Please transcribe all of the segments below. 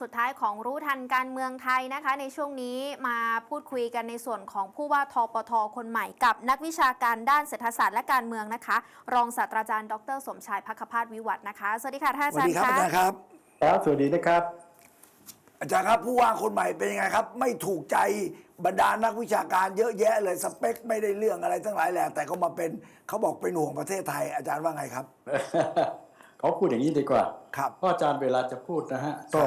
สุดท้ายของรู้ทันการเมืองไทยนะคะ ในช่วงนี้มาพูดคุยกันในส่วนของผู้ว่าทปทคนใหม่กับนักวิชาการด้านเศรษฐศาสตร์และการเมืองนะคะ รองศาสตราจารย์ดร สมชายพักขพาสวิวัฒน์นะคะสวัสดีค่ะท่านสวัสอาจารดีย์ครับคะอาจารย์ครับครับสวัสดีนะครับ อาจารย์ครับผู้ว่าคนใหม่เป็นยังไงครับ ไม่ถูกใจบรรดานักวิชาการเยอะแยะเลยสเปคไม่ได้เรื่องอะไรทั้งหลายแหล่แต่ก็มาเป็นเขาบอกเป็นห่วงประเทศไทย อาจารย์ว่าไงครับเขาพูดอย่างนี้ดีกว่าครับเพราะอาจารย์เวลาจะพูดนะฮะก็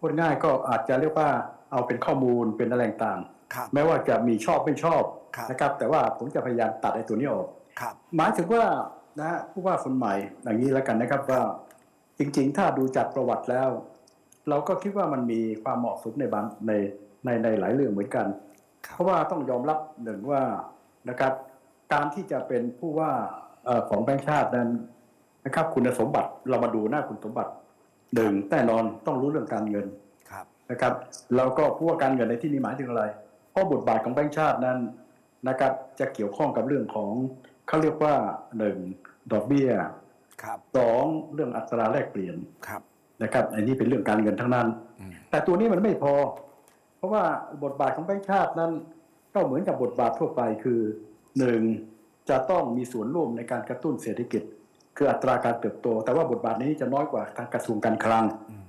พูดง่ายก็อาจจะเรียกว่าเอาเป็นข้อมูลเป็นอะไรต่างครับๆแม้ว่าจะมีชอบไม่ชอบครับนะครับ แต่ว่าผมจะพยายามตัดไอ้ตัวนี้ออกครับหมายถึงว่านะฮะผู้ว่าคนใหม่อย่างนี้แล้วกันนะครับว่า จริงๆ ถ้าดูจากประวัติแล้ว เราก็คิดว่ามันมีความเหมาะสมในบางในในในหลายเรื่องเหมือนกันครับเพราะว่าต้องยอมรับหนึ่งว่านะครับการที่จะเป็นผู้ว่าเอ่อของแบงค์ชาตินั้นนะครับ คุณสมบัติเรามาดูหน้าคุณสมบัติ หนึ่งแน่นอนต้องรู้เรื่องการเงินครับนะครับแล้วก็ผู้ว่าการเงินในที่นี้หมายถึงอะไร เพราะบทบาทของแบงค์ชาตินั้นนะครับจะเกี่ยวข้องกับเรื่องของเขาเรียกว่าหนึ่งดอกเบี้ยครับสองเรื่องอัตราแลกเปลี่ยนครับนะครับอันนี้เป็นเรื่องการเงินทั้งนั้นอืมแต่ตัวนี้มันไม่พอ เพราะว่าบทบาทของแบงค์ชาตินั้นก็เหมือนกับบทบาททั่วไปคือหนึ่งจะต้องมีส่วนร่วมในการกระตุ้นเศรษฐกิจ คืออัตราการเติบโต แต่ว่าบทบาทนี้จะน้อยกว่าทางกระทรวงการคลังอืม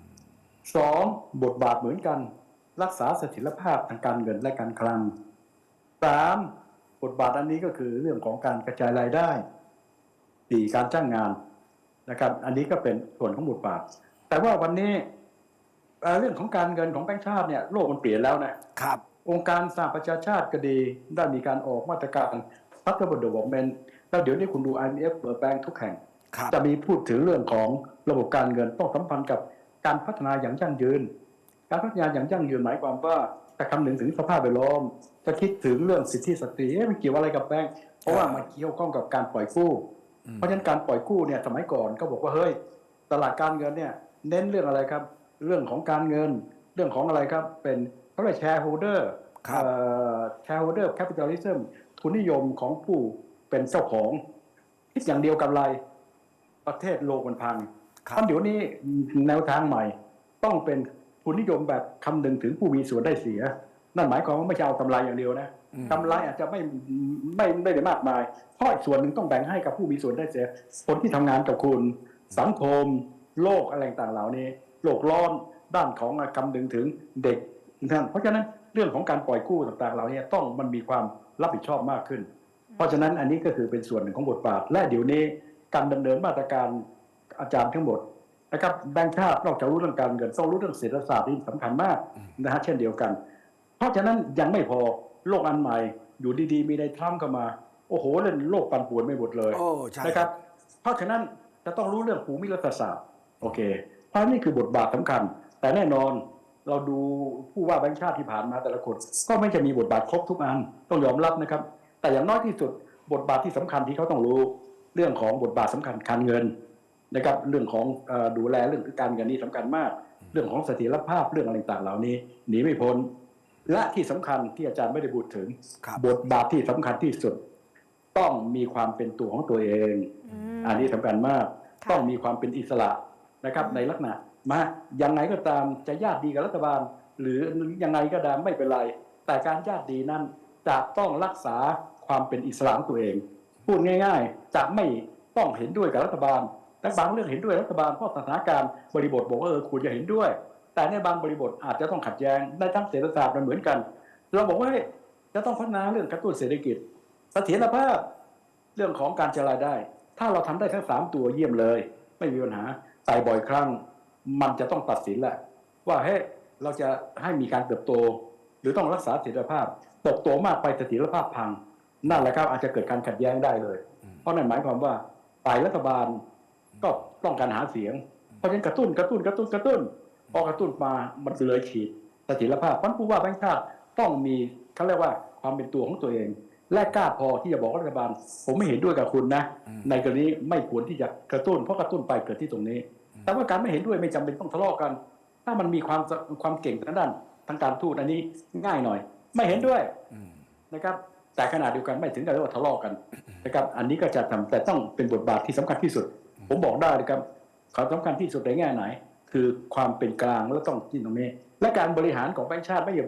สองบทบาทเหมือนกัน รักษาเสถียรภาพทางการเงินและการคลังสามบทบาทอันนี้ก็คือเรื่องของการกระจายรายได้สี่การจ้างงานนะครับ อันนี้ก็เป็นส่วนของบทบาท แต่ว่าวันนี้เอ่อเรื่องของการเงินของแบงก์ชาติเนี่ยโลกมันเปลี่ยนแล้วนะครับ องค์การสหประชาชาติก็ดีได้มีการออกมาตรการ Sustainable Development แล้วเดี๋ยวนี้คุณดู IMF เปิดแบงค์ทุกแห่งครับ จะมีพูดถึงเรื่องของระบบการเงินต้องสัมพันธ์กับการพัฒนาอย่างยั่งยืน การพัฒนาอย่างยั่งยืนหมายความว่าจะคำนึงถึงสภาพแวดล้อมจะคิดถึงเรื่องสิทธิสตรีเอ๊ะมันเกี่ยวอะไรกับแบงค์เพราะว่ามันเกี่ยวข้องกับการปล่อยกู้อืมเพราะฉะนั้นการปล่อยกู้เนี่ยสมัยก่อนก็บอกว่าเฮ้ยตลาดการเงินเนี่ยเน้นเรื่องอะไรครับ เรื่องของการเงิน เรื่องของอะไรครับเป็นเขาเรียกแชร์โฮเดอร์ครับแชร์โฮเดอร์แคปิตอลิซึมทุนนิยมของผู้เป็นเจ้าของคิดอย่างเดียวกับอะไร ประเทศโลกมันพังครับเพราะเดี๋ยวนี้แนวทางใหม่ ต้องเป็นทุนนิยมแบบคำนึงถึงผู้มีส่วนได้เสีย นั่นหมายความว่าไม่ใช่เอากำไรอย่างเดียวนะอืมกำไรอาจจะไม่ไม่ไม่ได้มากมายเพราะอีกส่วนหนึ่งต้องแบ่งให้กับผู้มีส่วนได้เสีย คนที่ทำงานกับคุณ สังคม โลกอะไรต่างๆเหล่านี้ โลกร้อนด้านของคำนึงถึงเด็กนั่นเพราะฉะนั้นเรื่องของการปล่อยกู้ต่างๆเหล่านี้ต้องมันมีความรับผิดชอบมากขึ้น เพราะฉะนั้นอันนี้ก็คือเป็นส่วนหนึ่งของบทบาทและเดี๋ยวนี้ การดำเนินมาตรการอาจารย์ทั้งหมดนะครับแบงค์ชาตินอกจากรู้เรื่องการเงินต้องรู้เรื่องเศรษฐศาสตร์ที่สำคัญมากนะฮะเช่นเดียวกัน เพราะฉะนั้นยังไม่พอโลกอันใหม่อยู่ดีๆ มีในทรัมป์เข้ามา โอ้โหเล่นโลกปั่นป่วนไม่หมดเลยโอ้ใช่นะครับ เพราะฉะนั้นจะต้องรู้เรื่องภูมิรัฐศาสตร์โอเค เพราะนี่คือบทบาทสำคัญ แต่แน่นอนเราดูผู้ว่าแบงค์ชาติที่ผ่านมาแต่ละคนก็ไม่จะมีบทบาทครบทุกอันต้องยอมรับนะครับ แต่อย่างน้อยที่สุดบทบาทที่สำคัญที่เขาต้องรู้ เรื่องของบทบาทสำคัญการเงินนะครับเรื่องของเออดูแลเรื่องการเงินนี่สำคัญมาก เรื่องของเสถียรภาพเรื่องอะไรต่างๆเหล่านี้หนีไม่พ้น และที่สำคัญที่อาจารย์ไม่ได้พูดถึงครับบทบาทที่สำคัญที่สุด ต้องมีความเป็นตัวของตัวเองอืมอันนี้สำคัญมากค่ะต้องมีความเป็นอิสระนะครับในลักษณะมายังไงก็ตามจะญาติดีกับรัฐบาล หรือยังไงก็ตามไม่เป็นไร แต่การญาติดีนั้นจะต้องรักษาความเป็นอิสระของตัวเอง พูดง่าย ๆ จะไม่ต้องเห็นด้วยกับรัฐบาล แต่บางเรื่องเห็นด้วยรัฐบาลเพราะสถานการณ์บริบทบอกว่าเออคุณจะเห็นด้วย แต่ในบางบริบทอาจจะต้องขัดแย้งในทั้งเศรษฐศาสตร์มันเหมือนกัน เราบอกว่าเฮ้จะต้องพัฒนาเรื่องกระตุ้นเศรษฐกิจเสถียรภาพเรื่องของการจรายได้ ถ้าเราทำได้ทั้งสามตัวเยี่ยมเลย ไม่มีปัญหาแต่บ่อยครั้ง มันจะต้องตัดสินแหละ ว่าเฮ้ยเราจะให้มีการเติบโต หรือต้องรักษาเสถียรภาพติบโตมากไปเสถียรภาพพัง นั่นแหละครับอาจจะเกิดการขัดแย้งได้เลย เพราะนั่นหมายความว่าฝ่ายรัฐบาลก็ต้องการหาเสียง เพราะฉะนั้นกระตุ้นกระตุ้นกระตุ้นกระตุ้นพอกระตุ้นมามันเลยขีดเสถียรภาพเพราะผู้ว่าแบงค์ชาติต้องมีเขาเรียกว่าความเป็นตัวของตัวเอง และกล้าพอที่จะบอกรัฐบาล ผมไม่เห็นด้วยกับคุณนะ ในกรณีไม่ควรที่จะกระตุ้น เพราะกระตุ้นไปเกิดที่ตรงนี้ แต่ว่าการไม่เห็นด้วยไม่จำเป็นต้องทะเลาะกัน ถ้ามันมีความความเก่งทางด้านทางการทูตอันนี้ง่ายหน่อย ไม่เห็นด้วยอืมนะครับ แต่ขณะเดียวกันไม่ถึงกับว่าทะเลาะกันนะครับอันนี้ก็จะทำแต่ต้องเป็นบทบาทที่สำคัญที่สุด ผมบอกได้เลยครับความสำคัญที่สุดในแง่ไหน คือความเป็นกลางแล้วต้องที่ตรงนี้ และการบริหารของแบงค์ชาติไม่ใช่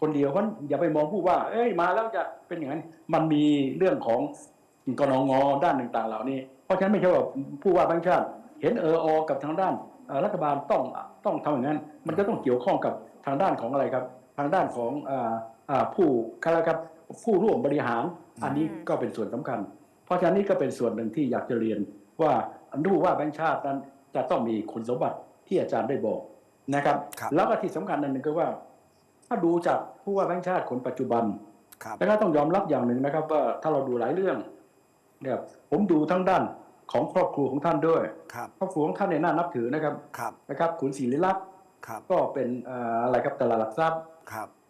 คนเดียวเพราะอย่าไปมองผู้ว่า เอ้ยมาแล้วจะเป็นอย่างนั้นมันมีเรื่องของกนงด้านต่างๆ เหล่านี้ เพราะฉะนั้นไม่ใช่ว่าผู้ว่าแบงค์ชาติ เห็นเอออกับทางด้านเอ่อรัฐบาลต้องต้องทำอย่างนั้น มันก็ต้องเกี่ยวข้องกับทางด้านของอะไรครับ ทางด้านของอ่าอ่าผู้อะไรครับ ผู้ร่วมบริหาร อันนี้ก็เป็นส่วนสำคัญ เพราะฉะนั้นนี่ก็เป็นส่วนหนึ่งที่อยากจะเรียนว่าดูว่าแบงค์ชาตินั้นจะต้องมีคุณสมบัติที่อาจารย์ได้บอกนะครับครับแล้วก็ที่สำคัญอันหนึ่งก็ว่า ถ้าดูจากผู้ว่าแบงค์ชาติคนปัจจุบันครับแล้วก็ต้องยอมรับอย่างหนึ่งนะครับ ว่าถ้าเราดูหลายเรื่องเนี่ยผมดูทั้งด้านของครอบครัวของท่านด้วยครับครอบครัวของท่านเนี่ยน่านับถือนะครับครับนะครับ คุณศิริลักษณ์ครับก็เป็นเอ่ออะไรครับตลาดหลักทรัพย์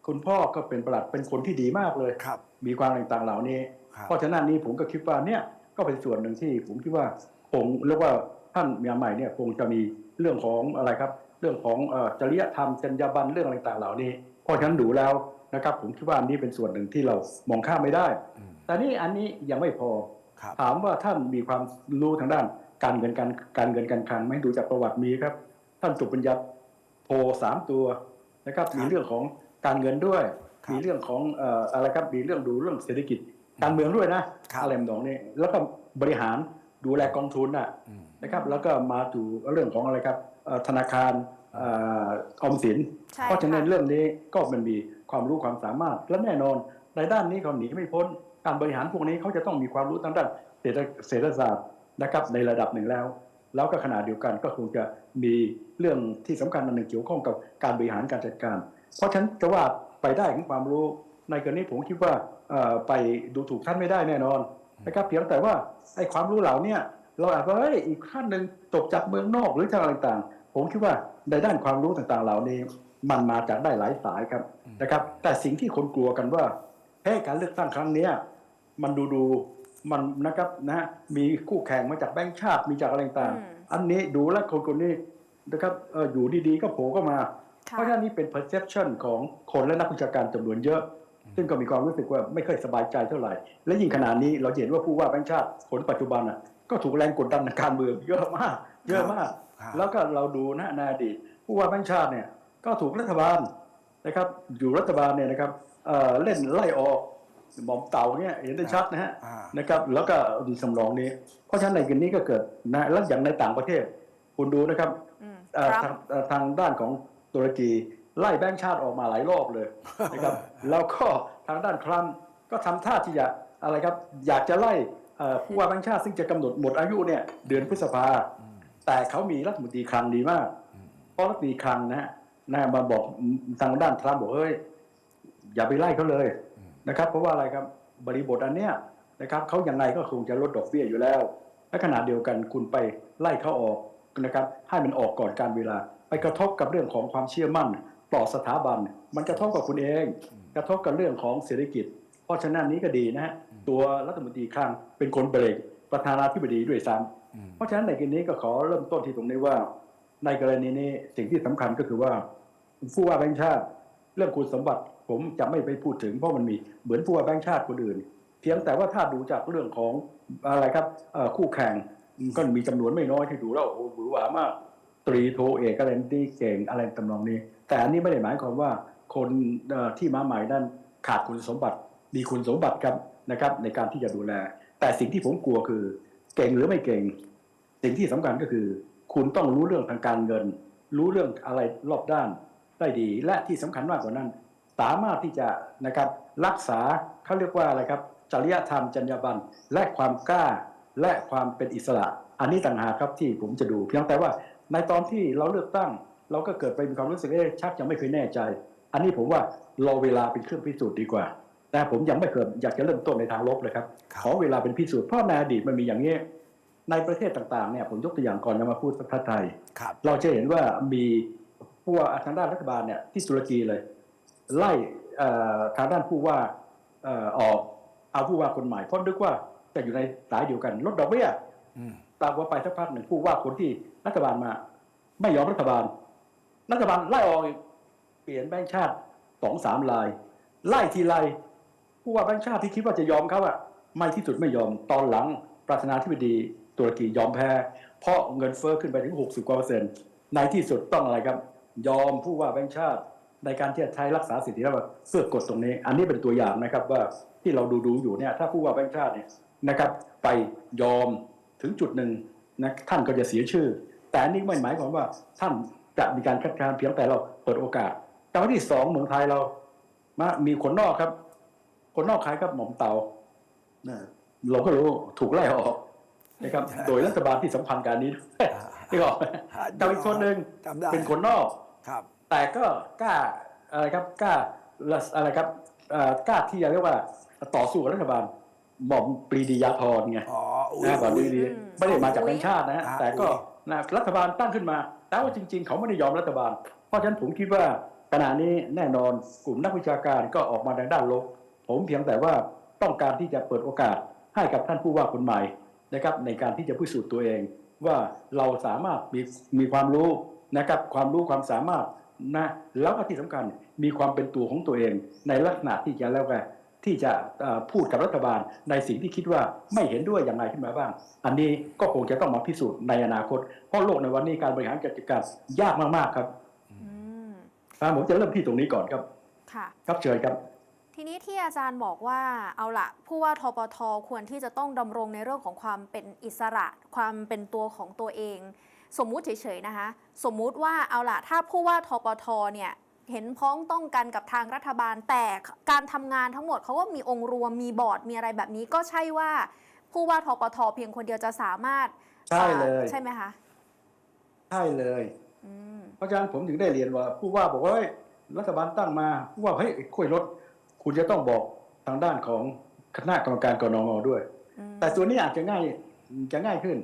ครับคุณพ่อก็เป็นประหลัดเป็นคนที่ดีมากเลยครับ มีความต่างๆเหล่านี้ครับเพราะฉะนั้นนี้ผมก็คิดว่าเนี่ยก็เป็นส่วนหนึ่งที่ผมคิดว่าคงเรียกว่าท่านเมียใหม่เนี่ยคงจะมีเรื่องของอะไรครับ เรื่องของเอ่อจริยธรรมจรรยาบรรณเรื่องอะไรต่างๆเหล่านี้เพราะฉะนั้นดูแล้วนะครับ ผมคิดว่าอันนี้เป็นส่วนหนึ่งที่เรามองข้ามไม่ได้อืมแต่นี่อันนี้ยังไม่พอครับถามว่าท่านมีความรู้ทางด้าน การเงินการการเงินการคลังไหมดูจากประวัติมีครับ ท่านจบปริญญาโทสามตัวนะครับครับมีเรื่องของ การเงินด้วยครับมีเรื่องของเอ่ออะไรครับมีเรื่องดูเรื่องเศรษฐกิจการเมืองด้วยนะครับอะไรแบบนี้แล้วก็บริหารดูแลกองทุนน่ะอืมนะครับ แล้วก็มาดูเรื่องของอะไรครับเอ่อธนาคารเอ่อออมสินใช่เพราะฉะนั้นค่ะเรื่องนี้ก็มันมีความรู้ความสามารถ และแน่นอนในด้านนี้เขาหนีไม่พ้น การบริหารพวกนี้เขาจะต้องมีความรู้ทางด้านเศรษฐเศรษฐศาสตร์นะครับในระดับหนึ่งแล้ว แล้วก็ขณะเดียวกันก็คงจะมีเรื่องที่สำคัญอันหนึ่งเกี่ยวข้องกับการบริหารการจัดการ เพราะฉะนั้นจะว่าไปได้ของความรู้ในกรณีผมคิดว่าเอ่อไปดูถูกท่านไม่ได้แน่นอนนะครับเพียงแต่ว่าไอ้ความรู้เหล่าเนี้เราอาจจะเอ้ยอีกขั้นหนึ่งจบจากเมืองนอกหรือจากอะไรต่างๆ ผมคิดว่าในด้านความรู้ต่างๆ เหล่านี้มันมาจากได้หลายสายครับนะครับ แต่สิ่งที่คนกลัวกันว่าเฮ้ยการเลือกตั้งครั้งเนี้ยมันดูดูๆมันนะครับนะมีคู่แข่งมาจากแบงค์ชาติมีจากอะไรต่างอืมๆอันนี้ดูแล้วคนคนนี้นะครับเอ่ออยู่ดีๆก็โผล่เข้ามาค่ะ เพราะฉะนั้นนี่เป็น perception ของคนและนักวิชาการจำนวนเยอะ ซึ่งก็มีความรู้สึกว่าไม่ค่อยสบายใจเท่าไหร่ และยิ่งขนาดนี้เราเห็นว่าผู้ว่าแบงค์ชาติคนปัจจุบันอะก็ถูกแรงกดดันทางการเมืองเยอะมาก เยอะมากครับแล้วก็เราดูนะในอดีตผู้ว่าแบงค์ชาติเนี่ยก็ถูกรัฐบาลนะครับอยู่รัฐบาลเนี่ยนะครับเอ่อเล่นไล่ออกหม่อมเต่าเนี่ยเห็นได้ชัดนะฮะอ่านะครับ แล้วก็มีสำรองนี้ เพราะฉะนั้นในกรณีก็เกิดนะแล้วอย่างในต่างประเทศ คุณดูนะครับอืมเอ่อครัทาบงเอ่อทางด้านของ ตุรกีไล่แบงค์ชาติออกมาหลายรอบเลยนะครับแล้วก็ทางด้านครัมป์ก็ทำท่าที่จะอะไรครับ อยากจะไล่เอ่อผู้ว่าแบงค์ชาติซึ่งจะกำหนดหมดอายุเนี่ยเดือนพฤษภา แต่เขามีรัฐมนตรีคลังดีมากเพราะรัฐมนตรีคลังนะฮะนะมาบอกทางด้านทรัมป์บอกเฮ้ยอย่าไปไล่เขาเลยนะครับ เพราะว่าอะไรครับบริบทอันเนี้ยนะครับเขายังไงก็คงจะลดดอกเบี้ยอยู่แล้วและขณะเดียวกันคุณไปไล่เขาออกนะครับให้มันออกก่อนการเวลาไป กระทบกับเรื่องของความเชื่อมั่น ต่อสถาบัน มันกระทบกับคุณเอง กระทบกับเรื่องของเศรษฐกิจ เพราะฉะนั้นนี้ก็ดีนะฮะตัวรัฐมนตรีคลังเป็นคนเบรกประธานาธิบดีด้วยซ้ำเพราะฉะนั้นในกรณีนี้ก็ขอเริ่มต้นที่ตรงนี้ว่า ในกรณีนี้สิ่งที่สำคัญก็คือว่าผู้ว่าแบงค์ชาติ เรื่องคุณสมบัติผมจะไม่ไปพูดถึงเพราะมันมีเหมือนผู้ว่าแบงค์ชาติคนอื่น เพียงแต่ว่าถ้าดูจากเรื่องของอะไรครับคู่แข่งก็มีจำนวนไม่น้อยที่ดูแล้วโอ้โหหวือหวามาก ตรีโทเอกอะไรที่เก่งอะไรตำนองนี้ แต่อันนี้ไม่ได้หมายความว่าคนที่มาใหม่นั้นขาดคุณสมบัติมีคุณสมบัติครับนะครับ ในการที่จะดูแล แต่สิ่งที่ผมกลัวคือ เก่งหรือไม่เก่ง สิ่งที่สำคัญก็คือ คุณต้องรู้เรื่องทางการเงิน รู้เรื่องอะไรรอบด้านได้ดี และที่สำคัญมากกว่านั้น สามารถที่จะนะครับรักษาเขาเรียกว่าอะไรครับจริยธรรมจรรยาบรรณและความกล้าและความเป็นอิสระ อันนี้ต่างหากครับที่ผมจะดู เพียงแต่ว่า ในตอนที่เราเลือกตั้ง เราก็เกิดไปมีความรู้สึกเอ๊ะชักยังไม่เคยแน่ใจ อันนี้ผมว่ารอเวลาเป็นเครื่องพิสูจน์ดีกว่า แต่ผมยังไม่เคยอยากจะเริ่มต้นในทางลบเลยครับครับขอเวลาเป็นพิสูจน์เพราะในอดีตมันมีอย่างนี้ในประเทศต่างๆเนี่ยผมยกตัวอย่างก่อนจะมาพูดประเทศไทยครับเราจะเห็นว่ามีผู้ว่าทางด้านรัฐบาลเนี่ยที่ตุรกีเลย ไล่เอ่อทางด้านผู้ว่าเอ่อออกเอาผู้ว่าคนใหม่เพราะนึกว่าจะอยู่ในสายเดียวกันลดดอกเบี้ย อืมตามว่าไปสักพักหนึ่งผู้ว่าคนที่รัฐบาลมา ไม่ยอมรัฐบาล รัฐบาลไล่ออกอีกเปลี่ยนแบงค์ชาติสองสามลาย ไล่ทีไรผู้ว่าแบงค์ชาติที่คิดว่าจะยอมเขาอะไม่ที่สุดไม่ยอมตอนหลังประธานาธิบดีตุรกียอมแพ้ เพราะเงินเฟ้อขึ้นไปถึง 60กว่าเปอร์เซ็นต์ในที่สุดต้องอะไรครับ ยอมผู้ว่าแบงค์ชาติในการที่จะใช้รักษาสิทธิแล้วเพื่อกดตรงนี้ อันนี้เป็นตัวอย่างนะครับว่าที่เราดูดูอยู่เนี่ยถ้าผู้ว่าแบงค์ชาติเนี่ยนะครับ ไปยอม ถึงจุดหนึ่งนะท่านก็จะเสียชื่อ แต่อันนี้ไม่หมายความว่าท่านจะมีการคัดค้านเพียงแต่เราเปิดโอกาสแต่ว่าที่สองเมืองไทยเรามามีคนนอกครับ คนนอกใครครับหม่อมเตานะเราก็รู้ถูกไล่ออกนะครับ โดยรัฐบาลที่สัมพันธ์การนี้ด้วยที่บอกแต่อีกคนหนึ่งจำได้เป็นคนนอกครับ แต่ก็กล้าอะไรครับกล้าอะไรครับเอ่อกล้าที่จะเรียกว่า ต่อสู้กับรัฐบาล หม่อมปรีดียาธรไงอ๋ออุ้ยนะหม่อมปอุ้รียดีอืมไม่ได้มาจากแบงค์ชาตินะฮะอ่าแต่ก็อุ้ยนะรัฐบาลตั้งขึ้นมา แต่ว่าจริง ๆ เขาไม่ได้ยอมรัฐบาล เพราะฉะนั้นผมคิดว่าขณะนี้แน่นอนกลุ่มนักวิชาการก็ออกมาในด้านลบ ผมเพียงแต่ว่าต้องการที่จะเปิดโอกาสให้กับท่านผู้ว่าคนใหม่นะครับในการที่จะพิสูจน์ตัวเอง ว่าเราสามารถมีมีความรู้นะครับความรู้ความสามารถนะแล้วก็ที่สำคัญมีความเป็นตัวของตัวเอง ในลักษณะที่จะแล้วกัน ที่จะเอ่อพูดกับรัฐบาลในสิ่งที่คิดว่าไม่เห็นด้วยอย่างไรขึ้นมาบ้าง อันนี้ก็คงจะต้องมาพิสูจน์ในอนาคต เพราะโลกในวันนี้การบริหารจัดการยากมากๆครับอืมอ่าผมจะเริ่มที่ตรงนี้ก่อนครับค่ะครับเชิญครับ ทีนี้ที่อาจารย์บอกว่าเอาละผู้ว่าทปทควรที่จะต้องดำรงในเรื่องของความเป็นอิสระ ความเป็นตัวของตัวเอง สมมุติเฉยๆนะคะ สมมุติว่าเอาละถ้าผู้ว่าทปทเนี่ย เห็นพ้องต้องกันกับทางรัฐบาล แต่การทำงานทั้งหมดเขาก็มีองค์รวมมีบอร์ดมีอะไรแบบนี้ก็ใช่ว่า ผู้ว่าทปทเพียงคนเดียวจะสามารถใช่เลยใช่ไหมคะใช่เลยอืมเพราะฉะนั้นผมถึงได้เรียนว่า ผู้ว่าบอกว่าเฮ้ยรัฐบาลตั้งมาผู้ว่าเฮ้ยคุยรถ คุณจะต้องบอกทางด้านของคณะกรรมการกนงด้วยอืมแต่ตัวนี้อาจจะง่ายจะง่ายขึ้น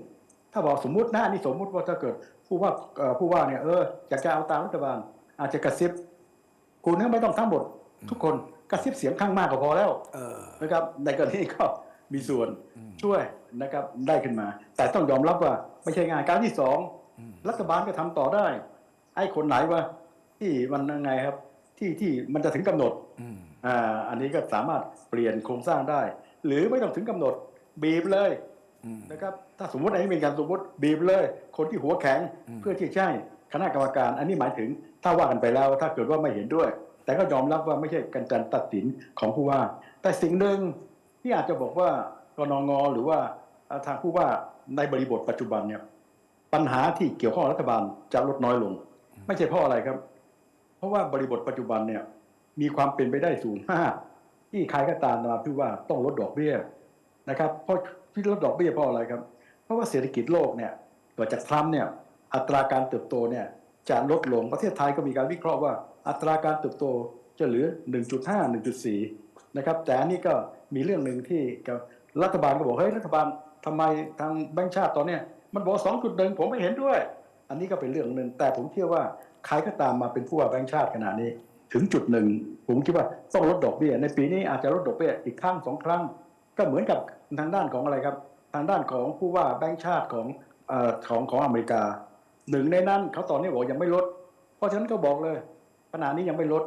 ถ้าบอกสมมุตินะอันนี่สมมุติว่าถ้าเกิดผู้ว่าเอ่อผู้ว่าเนี่ยเอออยากจะเอาตามรัฐบาลอาจจะกระซิบ คุณก็ไม่ต้องทั้งหมด ทุกคนกระซิบเสียงข้างมากก็พอแล้วเออนะครับในกรณีก็มีส่วนอืมช่วยนะครับได้ขึ้นมา แต่ต้องยอมรับว่าไม่ใช่งานการที่สองอืมรัฐบาลก็ทำต่อได้ ไอ้คนไหนวะที่มันยังไงครับ ที่ที่มันจะถึงกำหนดอืมอ่าอันนี้ก็สามารถเปลี่ยนโครงสร้างได้ หรือไม่ต้องถึงกำหนดบีบเลยอืมนะครับ ถ้าสมมติอันนี้เป็นการสมมติบีบเลย คนที่หัวแข็งอืมเพื่อที่จะใช่ คณะกรรมการ อันนี้หมายถึงถ้าว่ากันไปแล้วถ้าเกิดว่าไม่เห็นด้วย แต่ก็ยอมรับว่าไม่ใช่การตัดสินของผู้ว่า แต่สิ่งหนึ่งที่อาจจะบอกว่ากนงหรือว่าทางผู้ว่าในบริบทปัจจุบันเนี่ยปัญหาที่เกี่ยวข้องกับรัฐบาลจะลดน้อยลง ไม่ใช่เพราะอะไรครับ เพราะว่าบริบทปัจจุบันเนี่ยมีความเป็นไปได้สูงมากที่ใครก็ตามมาพี่ว่าต้องลดดอกเบี้ยนะครับเพราะที่ลดดอกเบี้ยเพราะอะไรครับ เพราะว่าเศรษฐกิจโลกเนี่ยเกิดจากทรัมป์เนี่ย อัตราการเติบโตเนี่ยจะลดลงประเทศไทยก็มีการวิเคราะห์ว่า อัตราการเติบโตจะเหลือ 1.5 1.4 นะครับ แต่อันนี้ก็มีเรื่องหนึ่งที่กับรัฐบาลก็บอกเฮ้ยรัฐบาลทำไมทางแบงก์ชาติตอนเนี้ยมันบอก 2.1 ผมไม่เห็นด้วย อันนี้ก็เป็นเรื่องหนึ่งแต่ผมเชื่อว่าใครก็ตามมาเป็นผู้ว่าแบงก์ชาติขนาดนี้ ถึงจุดหนึ่งผมคิดว่าต้องลดดอกเบี้ยในปีนี้อาจจะลดดอกเบี้ยอีกครั้งสองครั้ง ก็เหมือนกับทางด้านของอะไรครับ ทางด้านของผู้ว่าแบงก์ชาติของอของของอเมริกา หนึ่งในนั้นเขาตอนนี้บอกยังไม่ลด เพราะฉะนั้นก็บอกเลยขณะนี้ยังไม่ลด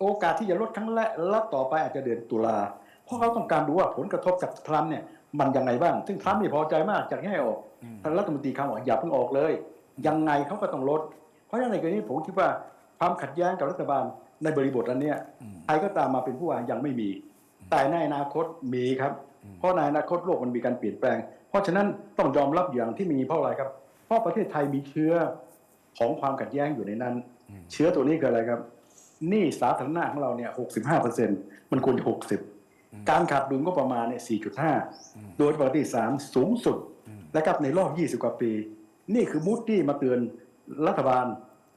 โอกาสที่จะลดครั้งแรกและต่อไปอาจจะเดือนตุลาเพราะเขาต้องการดูว่าผลกระทบจากทรัมป์เนี่ยมันยังไงบ้าง ซึ่งทรัมป์นี่พอใจมากจากให้ออกท่านรัฐมนตรีคำบอกอย่าเพิ่งออกเลย ยังไงเขาก็ต้องลด เพราะฉะนั้นในกรณีผมคิดว่าความขัดแย้งกับรัฐบาลในบริบทอันเนี้ยใครก็ตามมาเป็นผู้ว่ายังไม่มี แต่ในอนาคตมีครับ เพราะในอนาคตโลกมันมีการเปลี่ยนแปลง เพราะฉะนั้นต้องยอมรับอย่างที่มีเพราะอะไรครับ เพราะประเทศไทยมีเชื้อของความขัดแย้งอยู่ในนั้น เชื้อตัวนี้คืออะไรครับหนี้สาธารณะของเราเนี่ย65เปอร์เซ็นมันควรจะ60การขาดดุลก็ประมาณเนี่ย4.5โดยประวัติศาสตร์สูงสุดนะครับในรอบ20กว่าปี นี่คือมูดดี้มาเตือนรัฐบาล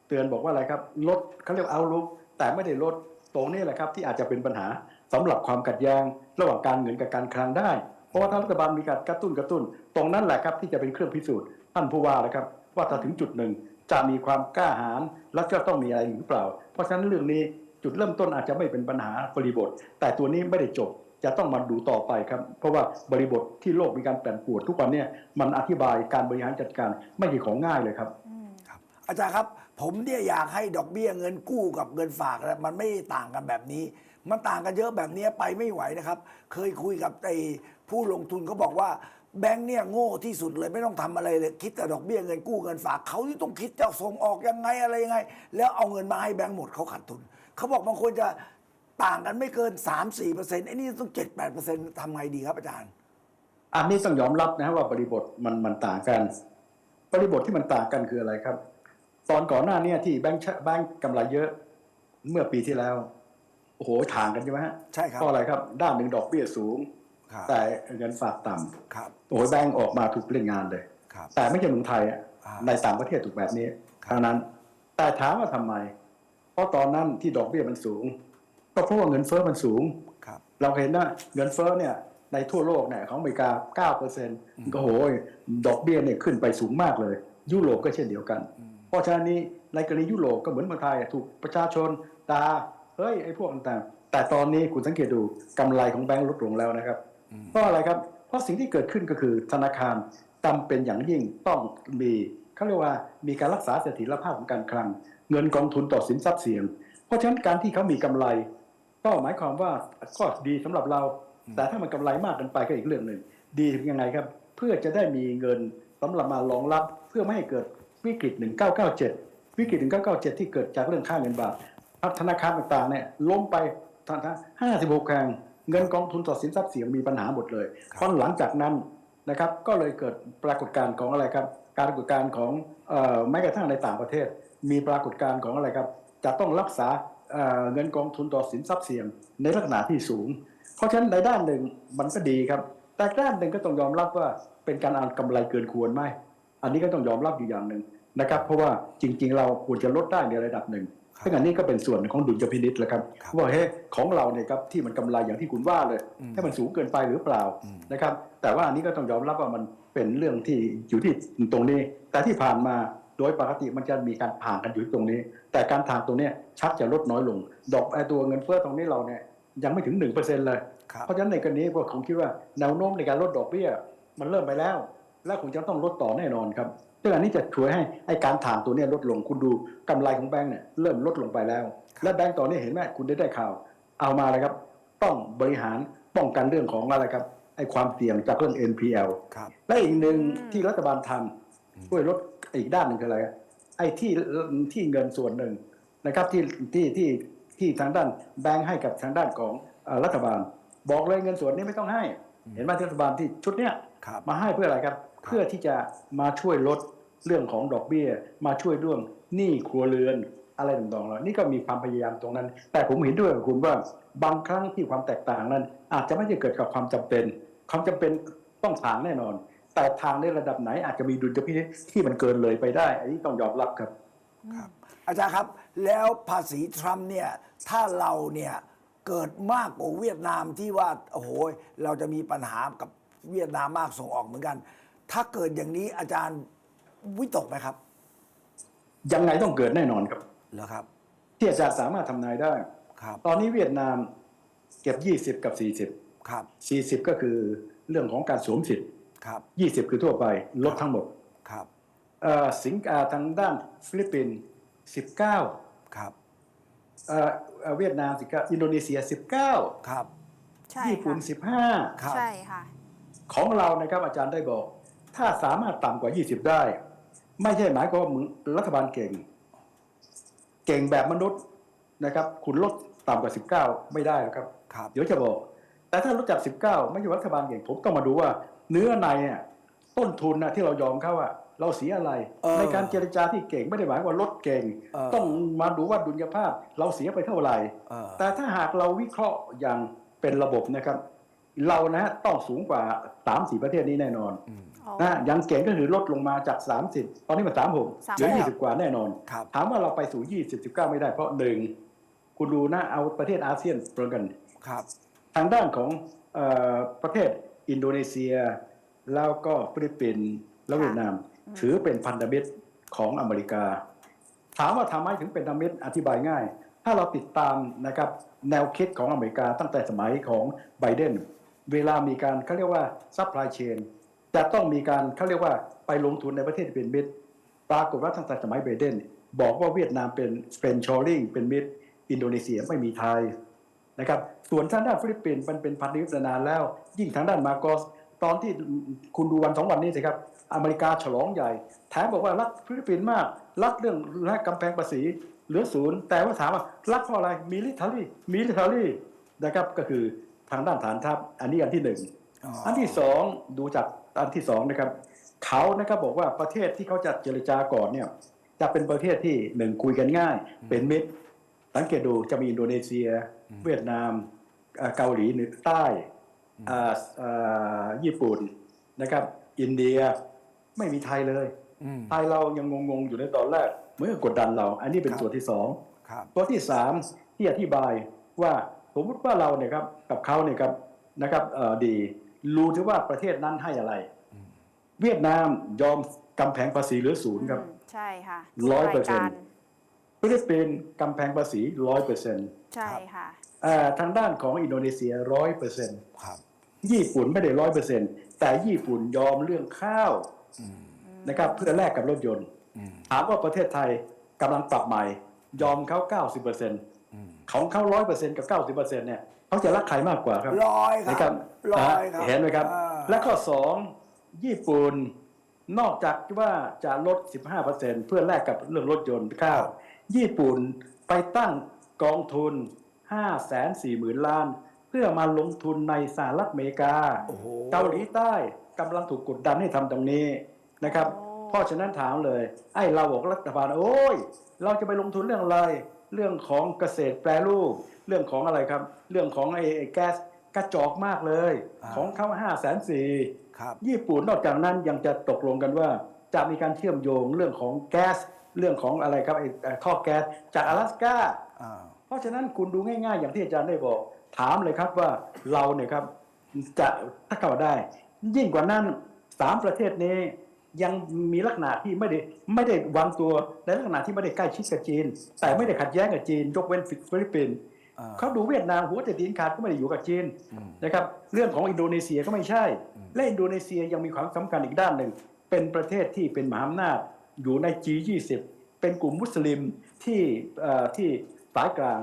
เตือนบอกว่าอะไรครับลดเขาเรียกเอาลุกแต่ไม่ได้ลดตรงนี้แหละครับที่อาจจะเป็นปัญหาสำหรับความขัดแย้งระหว่างการเงินกับการคลังได้ เพราะว่าถ้ารัฐบาลมีการกระตุ้นกระตุ้น ตรงนั้นแหละครับที่จะเป็นเครื่องพิสูจน์ ท่านผู้ว่านะครับ ว่าถ้าถึงจุดหนึ่งจะมีความกล้าหาญและจะต้องมีอะไรหรือเปล่า เพราะฉะนั้นเรื่องนี้จุดเริ่มต้นอาจจะไม่เป็นปัญหาบริบท แต่ตัวนี้ไม่ได้จบจะต้องมาดูต่อไปครับ เพราะว่าบริบทที่โลกมีการแปรปรวนทุกวันเนี่ยมันอธิบายการบริหารจัดการไม่ใช่ของง่ายเลยครับอืมครับอาจารย์ครับ ผมเนี่ยอยากให้ดอกเบี้ยเงินกู้กับเงินฝากมันไม่ต่างกันแบบนี้ มันต่างกันเยอะแบบนี้ไปไม่ไหวนะครับ เคยคุยกับไอ้ผู้ลงทุนเขาบอกว่า แบงค์เนี่ยโง่ที่สุดเลยไม่ต้องทำอะไรเลย คิดแต่ดอกเบี้ยเงินกู้เงินฝากเขาที่ต้องคิดจะส่งออกยังไงอะไรยังไง แล้วเอาเงินมาให้แบงค์หมดเขาขาดทุนเขาบอกบางคนจะต่างกันไม่เกิน 3-4เปอร์เซ็นต์ไอ้นี่ต้อง7-8เปอร์เซ็นต์ทำไงดีครับอาจารย์ อันนี้ต้องยอมรับนะว่าบริบทมันมันต่างกัน บริบทที่มันต่างกันคืออะไรครับ ตอนก่อนหน้าเนี้ที่แบงค์ชะแบงค์กำไรเยอะเมื่อปีที่แล้วโอ้โหต่างกันใช่ไหมฮะใช่ครับเพราะอะไรครับ ด้านหนึ่งดอกเบี้ยสูง ครับแต่เงินฝากต่ำครับโอ้โหแบงค์ออกมาถูกเล่นงานเลย ครับ แต่ไม่ใช่เมืองไทยอะอ่า ในต่างประเทศถูกแบบนี้ครับทางนั้น แต่ถามว่าทำไม เพราะตอนนั้นที่ดอกเบี้ยมันสูง ก็เพราะว่าเงินเฟ้อมันสูง ครับ เราเห็นว่าเงินเฟ้อเนี่ยในทั่วโลกเนี่ยของอเมริกา 9เปอร์เซ็นต์ก็โหยดอกเบี้ยเนี่ยขึ้นไปสูงมากเลย ยุโรปก็เช่นเดียวกัน เพราะฉะนั้นนี้ในกรณียุโรปก็เหมือนเมืองไทยถูกประชาชนตาเฮ้ยไอ้พวกต่างๆแต่ตอนนี้คุณสังเกตดูกำไรของแบงก์ลดลงแล้วนะครับ เพราะอะไรครับ เพราะสิ่งที่เกิดขึ้นก็คือธนาคารจำเป็นอย่างยิ่งต้องมีเขาเรียกว่ามีการรักษาเสถียรภาพของการคลัง เงินกองทุนต่อสินทรัพย์เสี่ยง เพราะฉะนั้นการที่เขามีกำไร ก็หมายความว่าก็ดีสำหรับเรา แต่ถ้ามันกำไรมากเกินไปก็อีกเรื่องหนึ่งดียังไงครับ เพื่อจะได้มีเงินสำหรับมารองรับเพื่อไม่ให้เกิดวิกฤต 1997 วิกฤต 1997 ที่เกิดจากเรื่องค่าเงินบาทธนาคารต่างๆเนี่ยล้มไปทั้ง56แห่ง เงินกองทุนต่อสินทรัพย์เสี่ยงมีปัญหาหมดเลยเพราะหลังจากนั้นนะครับก็เลยเกิดปรากฏการณ์ของอะไรครับ การปรากฏการณ์ของเอ่อแม้กระทั่งในต่างประเทศ มีปรากฏการณ์ของอะไรครับ จะต้องรักษาเอ่อเงินกองทุนต่อสินทรัพย์เสี่ยงในลักษณะที่สูง เพราะฉะนั้นในด้านหนึ่งมันก็ดีครับ แต่ด้านหนึ่งก็ต้องยอมรับว่าเป็นการเอากำไรเกินควรไหมอันนี้ก็ต้องยอมรับอยู่อย่างหนึ่งนะครับ เพราะว่าจริงๆ เราควรจะลดได้ในระดับหนึ่งครับ ซึ่งอันนี้ก็เป็นส่วนของดุลยพินิษแล้วครับครับว่าเฮ้ยของเราเนี่ยครับที่มันกำไรอย่างที่คุณว่าเลยอืมถ้ามันสูงเกินไปหรือเปล่าอืมนะครับแต่ว่าอันนี้ก็ต้องยอมรับว่ามันเป็นเรื่องที่อยู่ที่ตรงนี้ แต่ที่ผ่านมาโดยปกติมันจะมีการผ่านกันอยู่ที่ตรงนี้ แต่การทางตรงเนี้ยชักจะลดน้อยลง ดอกไอ้ตัวเงินเฟ้อตรงนี้เราเนี่ยยังไม่ถึงหนึ่งเปอร์เซ็นต์เลยครับเพราะฉะนั้นในกรณีพวกผมคิดว่าแนวโน้มในการลดดอกเบี้ย มันเริ่มไปแล้ว และคงจะต้องลดต่อแน่นอนครับซึ่งอันนี้จะช่วยให้ไอ้การถ่างตัวเนี้ลดลงคุณดูกำไรของแบงก์เนี่ยเริ่มลดลงไปแล้ว และแบงก์ตอนนี้เห็นไหมคุณได้ได้ข่าว เอามาเลยครับ ต้องบริหารป้องกันเรื่องของอะไรครับไอ้ความเสี่ยงจากเรื่อง NPL ครับและอีกหนึ่งอืมที่รัฐบาลทำช่วยลดอีกด้านหนึ่งคืออะไรครับไอ้ที่ที่เงินส่วนหนึ่งนะครับที่ที่ที่ที่ทางด้านแบงค์ให้กับทางด้านของเอ่อรัฐบาล บอกเลยเงินส่วนนี้ไม่ต้องให้ เห็นไหมที่รัฐบาลที่ชุดเนี้ยครับมาให้เพื่ออะไรครับ เพื่อที่จะมาช่วยลดเรื่องของดอกเบี้ย มาช่วยเรื่องหนี้ครัวเรือนอะไรต่างๆเหล่านี่ก็มีความพยายามตรงนั้น แต่ผมเห็นด้วยกับคุณว่าบางครั้งที่ความแตกต่างนั้น อาจจะไม่ได้เกิดกับความจำเป็น ความจำเป็นต้องทางแน่นอน แต่ทางในระดับไหนอาจจะมีดุลพินิจที่มันเกินเลยไปได้ อันนี้ต้องยอมรับครับครับ อาจารย์ครับแล้วภาษีทรัมป์เนี่ยถ้าเราเนี่ยเกิดมากกว่าเวียดนามที่ว่าโอ้โหเราจะมีปัญหากับเวียดนามมากส่งออกเหมือนกัน ถ้าเกิดอย่างนี้อาจารย์วิตกไหมครับ ยังไงต้องเกิดแน่นอนครับเหรอครับ ที่อาจารย์สามารถทำนายได้ครับ ตอนนี้เวียดนามเก็บ20กับครับ40 40ก็คือเรื่องของการสวมสิทธิ์ครับ20คือทั่วไปลดทั้งหมดครับเอ่อสิงคโปร์ทางด้านฟิลิปปินส์19ครับเอ่อเอ่อเวียดนาม19อินโดนีเซีย19ครับใช่ญี่ปุ่นค่ะครับใช่ค่ะ15ของเรานะครับอาจารย์ได้บอก ถ้าสามารถต่ำกว่า 20 ได้ ไม่ใช่หมายความว่ามึงรัฐบาลเก่ง เก่งแบบมนุษย์นะครับ คุณลดต่ำกว่า 19 ไม่ได้หรอกครับครับเดี๋ยวจะบอก แต่ถ้าลดจาก 19 ไม่ใช่รัฐบาลเก่งผมต้องมาดูว่า เนื้อในเนี่ยต้นทุนนะที่เรายอมเขาอะเราเสียอะไรเออในการเจรจาที่เก่งไม่ได้หมายว่าลดเก่งเออต้องมาดูว่าดุลยภาพ เราเสียไปเท่าไหร่เออแต่ถ้าหากเราวิเคราะห์อย่างเป็นระบบนะครับ เรานะต้องสูงกว่า3-4ประเทศนี้แน่นอนอืม นะอยังเก่งก็คือลดลงมาจาก 30 ตอนนี้มัน36เหลือ36 20กว่าแน่นอน ครับ ถามว่าเราไปสู่20 19ไม่ได้เพราะหนึ่งคุณดูนะเอาประเทศอาเซียนรวมกัน ครับ ทางด้านของเออประเทศอินโดนีเซีย แล้วก็ฟิลิปปินส์และเวียดนาม ถือเป็นพันธมิตรของอเมริกา ถามว่าทำไมถึงเป็นพันธมิตรอธิบายง่าย ถ้าเราติดตามนะครับแนวคิดของอเมริกาตั้งแต่สมัยของไบเดนเวลามีการเขาเรียกว่าซัพพลายเชน จะต้องมีการเขาเรียกว่าไปลงทุนในประเทศที่เป็นมิตร ปรากฏว่าตั้งแต่สมัยไบเดนบอกว่าเวียดนามเป็นเป็นชอริงเป็นมิตร อินโดนีเซียไม่มีไทยนะครับส่วนทางด้านฟิลิปปินส์มันเป็นพันธมิตรมานานแล้ว ยิ่งทางด้านมาโกส ตอนที่คุณดูวันสองวันนี้สิครับอเมริกาฉลองใหญ่แถมบอกว่ารักฟิลิปปินส์มาก รักเรื่องและกำแพงภาษีเหลือศูนย์แต่ว่าถามว่ารักเพราะอะไรมิลิทารีมิลิทารีนะครับก็คือทางด้านฐานทัพอันนี้อันที่หนึ่งอ๋ออัอันที่สองดูจาก อันที่สองนะครับเขานะครับบอกว่าประเทศที่เขาจะเจรจาก่อนเนี่ยจะเป็นประเทศที่หนึ่งคุยกันง่าย เป็นมิตร สังเกตดูจะมีอินโดนีเซีย เวียดนามเอ่อเกาหลีเหนือใต้อ่าอ่าญี่ปุ่นนะครับ อินเดียไม่มีไทยเลยอืมไทยเรายังงงๆ อยู่ในตอนแรกเหมื่อนกับกดดันเรา อันนี้เป็นครับส่วนที่สองครับตัวที่สามที่อธิบายว่าสมมติว่าเราเนี่ยครับกับเขาเนี่ยครับนะครับเอ่อดี รู้ที่ว่าประเทศนั้นให้อะไร เวียดนามยอมกำแพงภาษีเหลือศูนย์ครับอืมใช่ค่ะร้อยทุกเปอร์เซ็นต์ายกาฟิลิปปินส์กำแพงภาษีร้อยเปอร์เซ็นต์ใช่ค่ะทางด้านของอินโดนีเซียร้อยเปอร์เซ็นต์ครับญี่ปุ่นไม่ได้ร้อยเปอร์เซ็นต์แต่ญี่ปุ่นยอมเรื่องข้าวอืมนะครับเพื่อแลกกับรถยนต์อืมถามว่าประเทศไทยกำลังปรับใหม่ ยอมเขาเก้าสิบเปอร์เซ็นต์อืมของเขาร้อยเปอร์เซ็นต์กับเก้าสิบเปอร์เซ็นต์เนี่ยเขาจะรักใครมากกว่าครับร้อยคนะครัรับ บร้อยครับเห็นไหมครับอ่าและข้อสองญี่ปุ่นนอกจากว่าจะลด 15%เพื่อแลกกับเรื่องรถยนต์ข้าว ญี่ปุ่นไปตั้งกองทุน 5 4 0 0 0 0 ล้าน เพื่อมาลงทุนในสหรัฐอเมริกาโอ้โหเกาหลีใต้กำลังถูกกดดันให้ทำตรงนี้นะครับโอ้เพราะฉะนั้นถามเลย ไอ้เราบอกรัฐบาลโอ้ย เราจะไปลงทุนเรื่องอะไร เรื่องของเกษตรแปรรูป เรื่องของอะไรครับ เรื่องของไอ้ไอ้แก๊ส กระจอกมากเลย อ่า ของเขาห้าแสนสี่ ครับ ญี่ปุ่นนอกจากนั้นยังจะตกลงกันว่า จะมีการเชื่อมโยงเรื่องของแก๊ส เรื่องของอะไรครับไอ้ไอ้ท่อแก๊สจาก阿拉斯ก้า อ่า เพราะฉะนั้นคุณดูง่ายๆ อย่างที่อาจารย์ได้บอก ถามเลยครับว่าเราเนี่ยครับจะถ้าเข้าได้ ยิ่งกว่านั้นสามประเทศนี้ยังมีลักษณะที่ไม่ได้ไม่ได้วางตัวในลักษณะที่ไม่ได้ใกล้ชิดกับจีน แต่ไม่ได้ขัดแย้งกับจีน ยกเว้นฟิลิปปินส์ อ่า เขาดูเวียดนามหัวแต่ตีนขาดก็ไม่ได้อยู่กับจีนอืมนะครับเรื่องของอินโดนีเซียก็ไม่ใช่ และอินโดนีเซียยังมีความสำคัญอีกด้านหนึ่ง เป็นประเทศที่เป็นมหาอำนาจอยู่ใน G20 เป็นกลุ่มมุสลิมที่เอ่อที่สายกลาง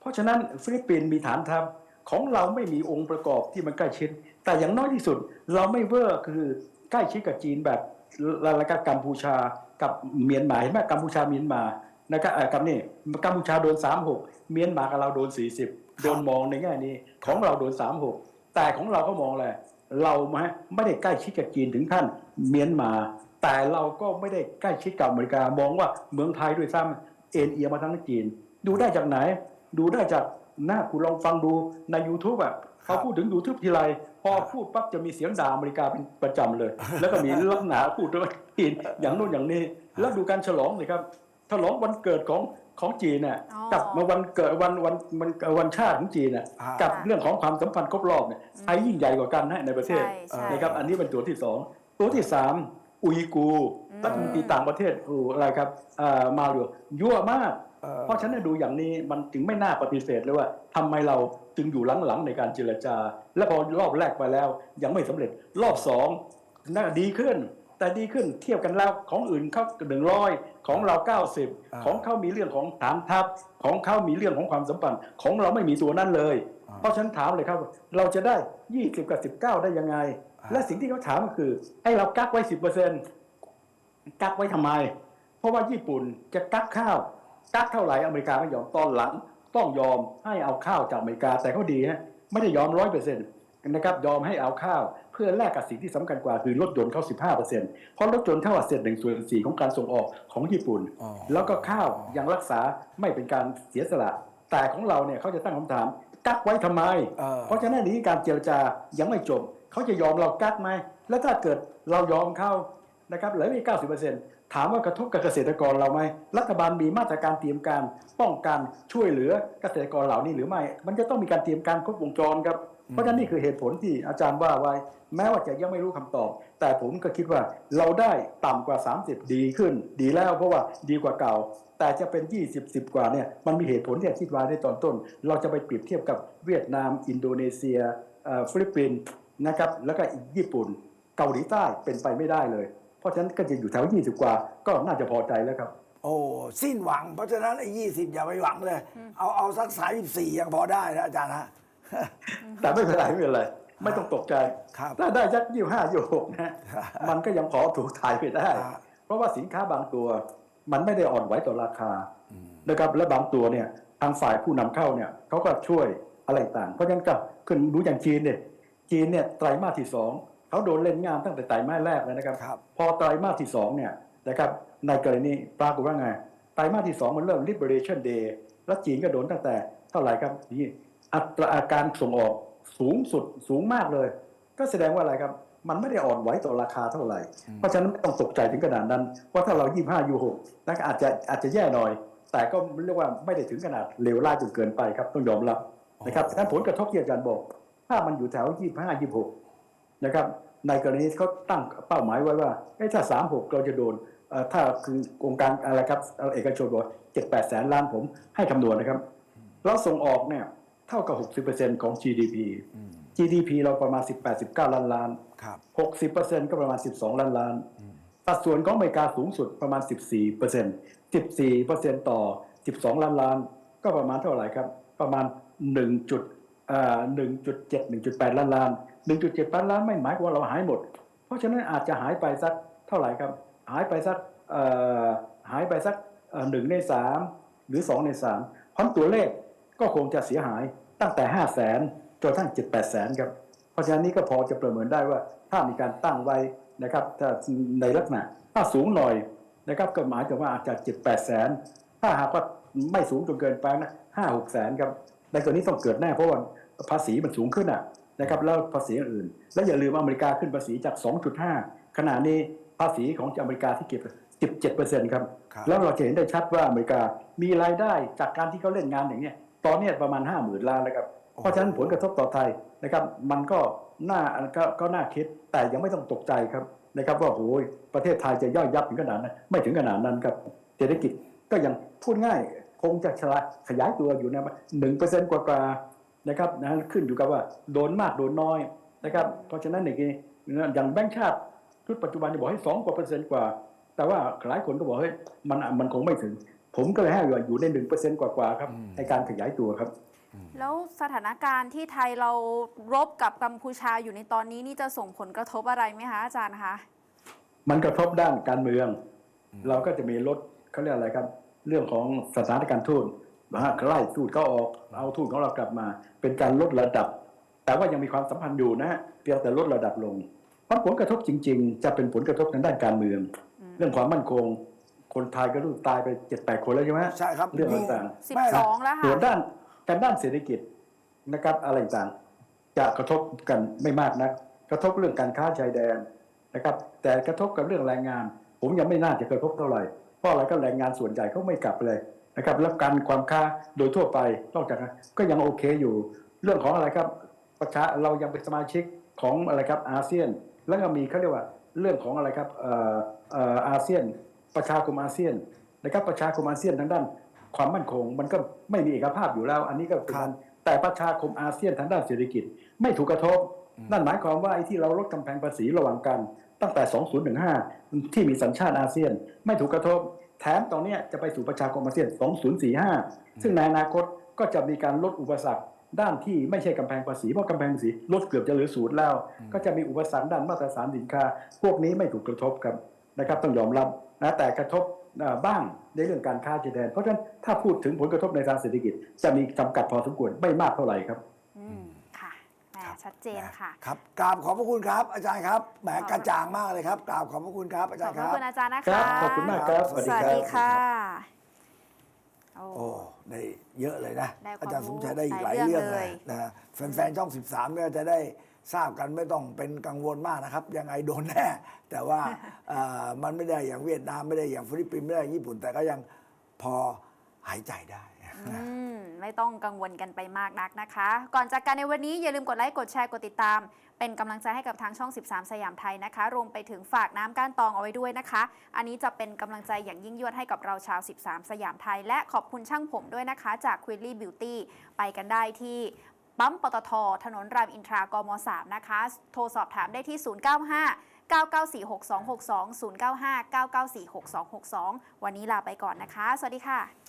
เพราะฉะนั้นฟิลิปปินส์มีฐานทัพของเราไม่มีองค์ประกอบที่มันใกล้ชิด แต่อย่างน้อยที่สุดเราไม่เวอร์คือใกล้ชิดกับจีนแบบแล้วก็กัมพูชากับเมียนมาเห็นไหมกัมพูชาเมียนมา นะครับเอ่อกับนี่กัมพูชาโดน 36 เมียนมากับเราโดน 40 โดนมองในแง่นี้ ของเราโดน 36 แต่ของเราก็มองอะไรเราไม่ได้ใกล้ชิดกับจีนถึงขั้นเมียนมา แต่เราก็ไม่ได้ใกล้ชิดกับอเมริกามองว่าเมืองไทยด้วยซ้ำเอ็นเอียงมาทั้งจีน ดูได้จากไหน ดูได้จากหน้าคุณลองฟังดูใน YouTube อะพอพูดถึง YouTube ทีไรพอพูดปั๊บจะมีเสียงด่าอเมริกาเป็นประจำเลย แล้วก็มีลักษณะพูดด้วยจีนอย่างโน้นอย่างนี้ แล้วดูการฉลองสิครับ ฉลองวันเกิดของของจีนน่ะอ๋อ กับมาวันเกิดวันวันวันวันชาติของจีนน่ะอ่ากับเรื่องของความสัมพันธ์ครบรอบเนี่ยใครยิ่งใหญ่กว่ากันนะในประเทศ ใช่ใช่ นะครับอันนี้เป็นตัวที่สองตัวที่สามอุยกูร์อืม รัฐมนตรีต่างประเทศอูอะไรครับอ่ามาอยู่ยั่วมาก เอ่อ เพราะฉะนั้นดูอย่างนี้มันถึงไม่น่าปฏิเสธเลยว่าทำไมเราจึงอยู่หลังๆในการเจรจา และพอรอบแรกไปแล้วยังไม่สำเร็จรอบสองน่าดีขึ้น แต่ดีขึ้นเทียบกันแล้วของอื่นเขาหนึ่งร้อยของเรา 90 ของเขามีเรื่องของฐานทัพ ของเขามีเรื่องของความสัมพันธ์ ของเราไม่มีตัวนั้นเลย เพราะฉะนันถามเลยครับ เราจะได้ 20 กับ 19 ได้ยังไง และสิ่งที่เขาถามก็คือ ให้เรากักไว้ 10%กักไว้ทำไม เพราะว่าญี่ปุ่นจะกักข้าว กักเท่าไหร่อเมริกาไม่ยอมตอนหลัง ต้องยอมให้เอาข้าวจากอเมริกาแต่เขาดีฮะไม่ได้ยอมร้อยเปอร์เซ็นต์นะครับยอมให้เอาข้าวเพื่อแลกกับสิ่งที่สำคัญกว่าคือรถยนต์เขา15เปอร์เซ็นต์เพราะรถยนต์เท่ากับเศษหนึ่งส่วนสี่ของการส่งออกของญี่ปุ่นอ๋อแล้วก็ข้าวยังรักษาไม่เป็นการเสียสละ แต่ของเราเนี่ยเขาจะตั้งคำถามกักไว้ทำไมเออเพราะฉะนั้นนี้การเจรจายังไม่จบเขาจะยอมเรากักไหมแล้วถ้าเกิดเรายอมเข้านะครับเหลือมี90%ถามว่ากระทบกับเกษตรกรเราไหมรัฐบาลมีมาตรการเตรียมการป้องกันช่วยเหลือเกษตรกรเหล่านี้หรือไม่ มันจะต้องมีการเตรียมการครบวงจรครับ เพราะฉะนั้นนี่คือเหตุผลที่อาจารย์ว่าไว้ แม้ว่าจะยังไม่รู้คำตอบ แต่ผมก็คิดว่าเราได้ต่ำกว่า 30 ดีขึ้น ดีแล้วเพราะว่าดีกว่าเก่า แต่จะเป็น 20 10 กว่าเนี่ยมันมีเหตุผลที่อธิบายในตอนต้น เราจะไปเปรียบเทียบกับเวียดนาม อินโดนีเซียเอ่อฟิลิปปินส์นะครับแล้วก็อีกญี่ปุ่นเกาหลีใต้เป็นไปไม่ได้เลย เพราะฉะนั้นก็จะอยู่แถว 20 กว่าก็น่าจะพอใจแล้วครับโอ้สิ้นหวังเพราะฉะนั้นไอ้ยี่สิบอย่าไปหวังเลย เอาเอาสักสามสิบสี่ยังพอได้นะอาจารย์ฮะ แต่ไม่เป็นไรไม่เป็นไรไม่ต้องตกใจครับถ้าได้สักยี่ห้ายี่หกนะมันก็ยังพอถูกถ่ายไปได้อ่าเพราะว่าสินค้าบางตัว มันไม่ได้อ่อนไหวต่อราคานะครับและบางตัวเนี่ยทางฝ่ายผู้นำเข้าเนี่ยเขาก็ช่วยอะไรต่าง เพราะฉะนั้นก็ขึ้นดูอย่างจีนเนี่ยจีนเนี่ยไตรมาสที่สองเขาโดนเล่นงานตั้งแต่ไตรมาสแรกเลยนะครับครับ พอไตรมาสที่สองเนี่ยนะครับในกรณีปรากฏว่าไงไตรมาสที่สองมันเริ่ม liberation day แล้วจีนก็โดนตั้งแต่เท่าไหร่ครับนี่ อัตราการส่งออกสูงสุดสูงมากเลย ก็แสดงว่าอะไรครับ มันไม่ได้อ่อนไหวต่อราคาเท่าไหร่ เพราะฉะนั้นไม่ต้องตกใจถึงขนาดนั้นว่าถ้าเรา 25 ยู6นะอาจจะอาจจะแย่หน่อย แต่ก็เรียกว่าไม่ได้ถึงขนาดเลวร้ายจนเกินไปครับต้องยอมรับนะครับฉะนั้นผลกระทบที่อาจารย์บอก ถ้ามันอยู่แถว 25 26 นะครับในกรณีที่เขาตั้งเป้าหมายไว้ว่าเอ้ยถ้า 36 เราจะโดนเอ่อถ้าคือองค์การอะไรครับเอกชนบอก7-8แสนล้านผมให้คำนวณนะครับ แล้วส่งออกเนี่ย เท่ากับ 60%ของ GDP GDP เราประมาณ 18-19 ล้านล้านครับ60%ก็ประมาณ 12 ล้านล้าน สัดส่วนของอเมริกาสูงสุดประมาณ 14% 14%ต่อ 12 ล้านล้าน ก็ประมาณเท่าไหร่ครับ ประมาณ 1 จุดเอ่อ1.7 1.8ล้านล้าน1.7ล้านล้านไม่หมายความว่าเราหายหมด เพราะฉะนั้นอาจจะหายไปสักเท่าไหร่ครับ หายไปสักเอ่อหายไปสักเอ่อหนึ่งในสามหรือสองในสามเพราะตัวเลข ก็คงจะเสียหายตั้งแต่ 5 0 0แสนจนกระทั่ง7 8แสนครับ เพราะฉะนั้นนี้ก็พอจะประเมินได้ว่าถ้ามีการตั้งไว้นะครับถ้าในลักษณะถ้าสูงหน่อยนะครับก็หมายถึงว่าอาจจะ 7 8แสนถ้าหากว่าไม่สูงจนเกินไปนะ5 6แสนครับในตัวนี้ต้องเกิดแน่เพราะว่าภาษีมันสูงขึ้นอะนะครับแล้วภาษีอื่น และอย่าลืมอเมริกาขึ้นภาษีจาก 2.5 ขณะนี้ภาษีของอเมริกาที่เก็บ17%ครับครับแล้วเราจะเห็นได้ชัดว่าอเมริกามีรายได้จากการที่เขาเล่นงานอย่างเนี้ย ตอนเนี้ยประมาณ 5 0,000 ล้านแล้วครับ เพราะฉะนั้นผลกระทบต่อไทยนะครับ มันก็น่าก็ก็น่าคิดแต่ยังไม่ต้องตกใจครับนะครับว่าโอ้ยประเทศไทยจะย่อยยับถึงขนาดนั้นไม่ถึงขนาดนั้นครับเศรษฐกิจก็ยังพูดง่ายคงจะชะลาขยายตัวอยู่นะหนึ่งเปอร์เซ็นต์กว่าๆนะครับนะขึ้นอยู่กับว่าโดนมากโดนน้อยนะครับเพราะฉะนั้นอย่างนี้อย่างแบงก์ชาติชุดปัจจุบันจะบอกให้สองกว่าเปอร์เซ็นต์กว่า แต่ว่าหลายคนก็บอกเฮ้ยมันมันคงไม่ถึง ผมก็เลยให้ว่าอยู่ในหนึ่งเปอร์เซ็นต์กว่าๆครับในการขยายตัวครับ แล้วสถานการณ์ที่ไทยเรารบกับกัมพูชาอยู่ในตอนนี้นี่จะส่งผลกระทบอะไรไหมคะอาจารย์คะมันกระทบด้านการเมือง เราก็จะมีลดเขาเรียกอะไรครับ เรื่องของสถานการณ์ทูตนะฮะไล่ทูตเขาออกเอาทูตของเรากลับมา เป็นการลดระดับ แต่ว่ายังมีความสัมพันธ์อยู่นะฮะเพียงแต่ลดระดับลงเพราะผลกระทบจริง ๆ จะเป็นผลกระทบทางด้านการเมือง เรื่องความมั่นคง คนไทยก็รู้ตายไปเจ็ดแปดคนแล้วใช่ไหมฮะใช่ครับเรื่องยิ่ต่างสิบไม่สองแล้วๆค่ะส่วนด้านการด้านเศรษฐกิจนะครับอะไรต่างๆจะกระทบกันไม่มากนะกระทบเรื่องการค้าชายแดนนะครับ แต่กระทบกับเรื่องแรงงาน ผมยังไม่น่าจะกระทบเท่าไหร่เพราะอะไรก็แรงงานส่วนใหญ่เขาไม่กลับเลยนะครับแล้วการความค้าโดยทั่วไปนอกจากนั้นก็ยังโอเคอยู่ เรื่องของอะไรครับประชาเรายังเป็นสมาชิกของอะไรครับอาเซียน แล้วก็มีเขาเรียกว่าเรื่องของอะไรครับเอ่อเอ่ออาเซียน ประชาคมอาเซียนนะครับประชาคมอาเซียนทางด้านความมั่นคง มันก็ไม่มีเอกภาพอยู่แล้ว อันนี้ก็เป็นครับอันแต่ประชาคมอาเซียนทางด้านเศรษฐกิจ ไม่ถูกกระทบ นั่นหมายความว่าไอ้ที่เราลดกำแพงภาษีระหว่างกัน ตั้งแต่ 2015 ที่มีสัญชาติอาเซียน ไม่ถูกกระทบ แถมตอนเนี้ยจะไปสู่ประชาคมอาเซียน 2045 ซึ่งในอนาคตก็จะมีการลดอุปสรรคด้านที่ไม่ใช่กำแพงภาษีเพราะกำแพงภาษีลดเกือบจะเหลือศูนย์แล้ว ก็จะมีอุปสรรคด้านมาตรฐานสินค้า พวกนี้ไม่ถูกกระทบครับ นะครับต้องยอมรับนะแต่กระทบเอ่อบ้างในเรื่องการค้าชายแดน เพราะฉะนั้นถ้าพูดถึงผลกระทบในทางเศรษฐกิจ จะมีจำกัดพอสมควรไม่มากเท่าไหร่ครับอืมค่ะแหมครับชัดเจนค่ะครับกราบขอบพระคุณครับ อาจารย์ครับแหมขอบคุณกระจ่างมากเลยครับกราบขอบพระคุณครับอาขจาอรบย์พคระรับคุณอาจารย์นะครัคะบขอบคุณมากครับสสวัวัสสดีดีครัค่ะโอ้ได้เยอะเลยนะได้ความอาจารย์สมชัยได้อีกหหลาลายยเรื่เรื่อองงเลเลยยนะแฟนๆช่อง 13เนี่ยจะได้ ทราบกันไม่ต้องเป็นกังวลมากนะครับ ยังไงโดนแน่ แต่ว่าเอ่อมันไม่ได้อย่างเวียดนามไม่ได้อย่างฟิลิปปินส์ไม่ได้อย่างญี่ปุ่น แต่ก็ยังพอหายใจได้อืมไม่ต้องกังวลกันไปมากนักนะคะ ก่อนจากกันในวันนี้อย่าลืมกดไลค์กดแชร์กดติดตาม เป็นกำลังใจให้กับทางช่อง 13 สยามไทยนะคะ รวมไปถึงฝากน้ำก้านตองเอาไว้ด้วยนะคะ อันนี้จะเป็นกำลังใจอย่างยิ่งยวดให้กับเราชาว 13 สยามไทย และขอบคุณช่างผมด้วยนะคะ จาก q u i l l y Beauty ไปกันได้ที่ ปั๊มปตท ถนนรามอินทรากม 3 นะคะ โทรสอบถามได้ที่ 095 994 6262 095 994 6262 วันนี้ลาไปก่อนนะคะ สวัสดีค่ะ